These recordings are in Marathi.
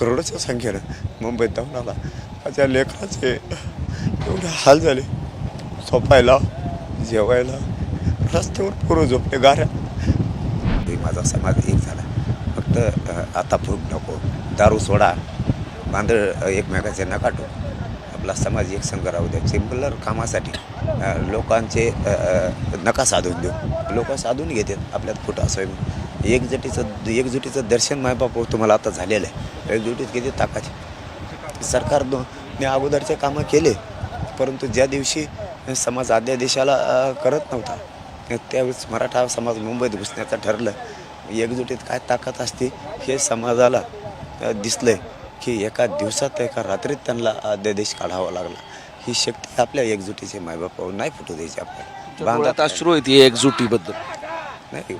करोडच्या संख्येनं मुंबईत जाऊन आला. माझ्या लेकराचे एवढे हाल झाले. झोपायला जेवायला रस्त्यावर पोरं झोपले गाऱ्या. ते माझा समाज एक झाला. फक्त आता फूट नको. दारू सोडा. बांधळ एकमेकाचे नकाटो. आपला समाज एक संघ राहू द्या. सिम्पलर कामासाठी लोकांचे नका साधून देऊ. लोक साधून घेतात. आपल्यात फूट असं एकजुटीचं एकजुटीचं दर्शन मायबाप तुम्हाला आता झालेलं आहे. एकजुटीत किती ताकाची? सरकारने अगोदरचे कामं केले परंतु ज्या दिवशी समाज आद्या देशाला अ, करत नव्हता त्यावेळेस मराठा समाज मुंबईत घुसण्याचं ठरलं. एकजुटीत काय ताकद असते हे समाजाला अ, दिसलंय की एका दिवसात एका रात्रीत त्यांना अध्यादेश काढावा लागला. ही शक्ती आपल्या एकजुटीचे मायबाप नाही फुटू द्यायची अश्रू येते एकजुटीबद्दल. नाही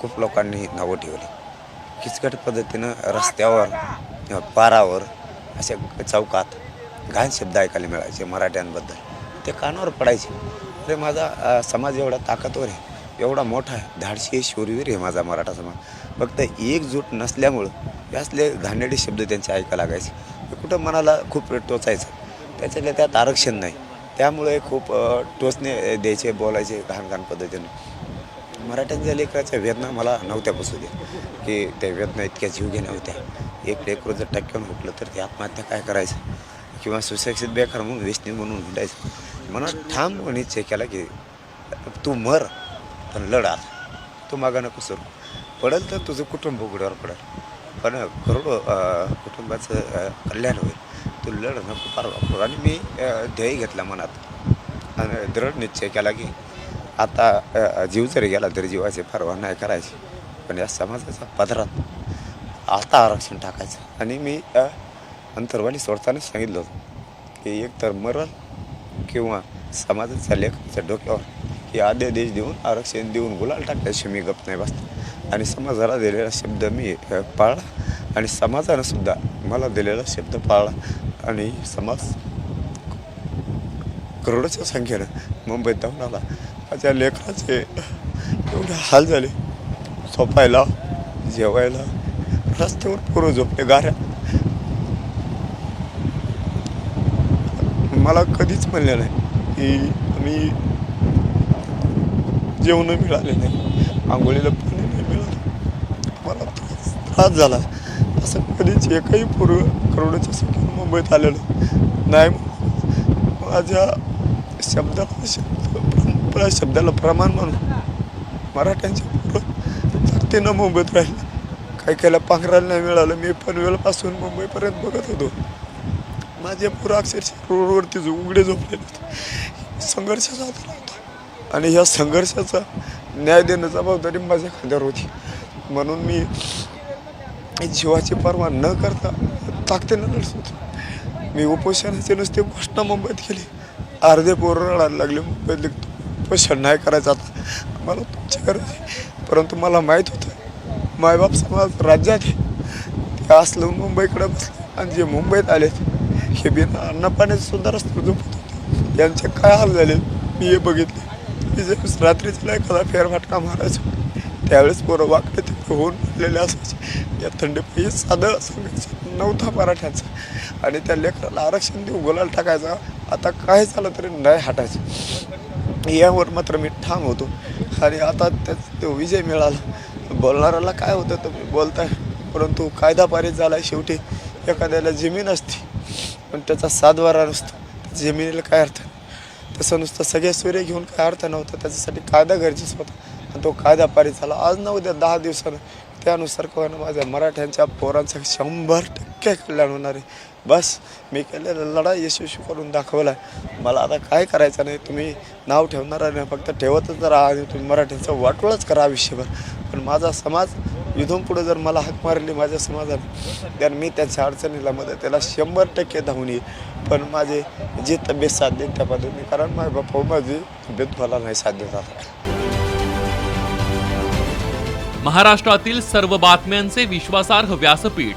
खूप लोकांनी नावं ठेवली. किचकट पद्धतीनं रस्त्यावर किंवा पारावर अशा चौकात घाण शब्द ऐकायला मिळायचे मराठ्यांबद्दल. ते कानावर पडायचे. अरे माझा समाज एवढा ताकदवर आहे एवढा मोठा आहे धाडशी आहे शूरवीर आहे माझा मराठा समाज. फक्त एकजूट नसल्यामुळं हे असले शब्द त्यांचे ऐकायला लागायचे. हे कुठं मनाला खूप टोचायचं. त्याच्यातल्या त्यात आरक्षण नाही. त्यामुळे खूप टोचणे द्यायचे बोलायचे घाण घाण पद्धतीनं. मराठ्यांच्या लेकराच्या वेदना मला नव्हत्या बसू दे की त्या वेदना इतक्या जीवघेण्या होत्या. एक लेकरू जर टक्क्यावर हुकलं तर ते आत्महत्या काय करायचं? किंवा सुशिक्षित बेकार म्हणून व्यसनी म्हणून हिंडायचं? मला ठाम निश्चय केला की तू मर पण लढ आता तू मागा नको सरू. पडेल तर तुझं कुटुंब उघड्यावर पडेल. पण करोडो कुटुंबाचं कल्याण होईल. तू लढ नको फार वापर. आणि मी ध्येय घेतला मनात. आणि दृढ निश्चय केला की आता जीव जरी गेला तरी जीवाची परवा नाही करायची पण या समाजाच्या पदरात आता आरक्षण टाकायचं आणि मी अंतर्वाणी अंतरवाली सोडताना सांगितलं होतं की एक तर मरण किंवा समाजाच्या लेखाच्या डोक्यावर की देश देऊन आरक्षण देऊन गुलाल टाकल्याशिवाय मी गप नाही बसतो आणि समाजाला दिलेला शब्द मी पाळला आणि समाजानं सुद्धा मला दिलेला शब्द पाळला आणि समाज करोडोच्या संख्येनं मुंबईत धावून आला माझ्या लेकराचे एवढे हाल झाले. झोपायला जेवायला रस्त्यावर पोरं झोपले गाऱ्या. मला कधीच म्हणले नाही की मी जेवण मिळाले नाही आंघोळीला पाणी नाही मिळालं. मला त्रास झाला. असं कधीच एकही पूर्व करोडच्या संख्येनं मुंबईत आलेलं नाही. माझ्या शब्दाला शब्द प्र- शब्दाला प्रमाण म्हणून मराठ्यांच्या पोरं ताकदीनं मुंबईत राहिले. काही केलं? पांघरायला नाही मिळालं. मी पनवेलपासून मुंबईपर्यंत बघत होतो. माझे पोरं अक्षरशः रोडवरती जो उघडे झोपलेले होते. संघर्ष साधला होता. आणि ह्या संघर्षाचा न्याय देणं जबाबदारी माझ्या खांद्यावर होती. म्हणून मी जीवाची पर्वा न करता ताकदीनं लढत होतो. मी उपोषणाचे नुसते घोषणा मुंबईत केली. अर्धे पोरं रडायला लागले. मुंबईत लिखतो उपोषण नाही करायचं आता. मला तुमची गरज आहे. परंतु मला माहीत होतं मायबाप समाज राज्यात ते असलं मुंबईकडे बसले आणि जे मुंबईत आले हे बिना अन्नपाण्याचं सुद्धा रस्ते झोपत होते. यांचे काय हाल झाले मी हे बघितले. मी जे रात्रीचा एखादा फेरफाटका मारायचो त्यावेळेस पोरं वाकडे तिकडे होऊन पडलेले असायचे. या थंडीपायी साधं सांगायचं नव्हता मराठ्यांचा. आणि त्या लेकराला आरक्षण देऊ गुलाल टाकायचा आता काय झालं तरी नाही हटायचं. यावर मात्र मी ठाम होतो. आणि आता त्याच तो विजय मिळाला. बोलणाऱ्याला काय होतं तुम्ही बोलताय. परंतु कायदा पारित झाला शेवटी. एखाद्याला जमीन असते पण त्याचा सातवारा नसतो. जमिनीला काय अर्थ? तसं नुसतं सगळे सूर्य घेऊन काय अर्थ नव्हता. त्याच्यासाठी कायदा गरजेचा होता. आणि तो कायदा पारित झाला. आज ना उद्या दहा दिवसानं त्यानुसार कळणं माझ्या मराठ्यांच्या पोरांचं शंभर टक्के कल्याण होणार आहे. बस मी केलेला लढाई यशस्वी करून दाखवला मला आता काय करायचं नाही तुम्ही नाव ठेवणार नाही फक्त ठेवतच राहा आणि तुम्ही मराठीचं वाटोळच करा आयुष्यभर. पण माझा समाज इथून पुढे जर मला हाक मारली माझ्या समाजाने तर मी त्यांच्या अडचणीला मदतीला शंभर टक्के धावून येईल. पण माझे जी तब्येत साथ देईल त्या पद्धतीने कारण माझ्या बाप्पा हो, माझी तब्येत मला नाही साध्य झाला. महाराष्ट्रातील सर्व बातम्यांचे विश्वासार्ह व्यासपीठ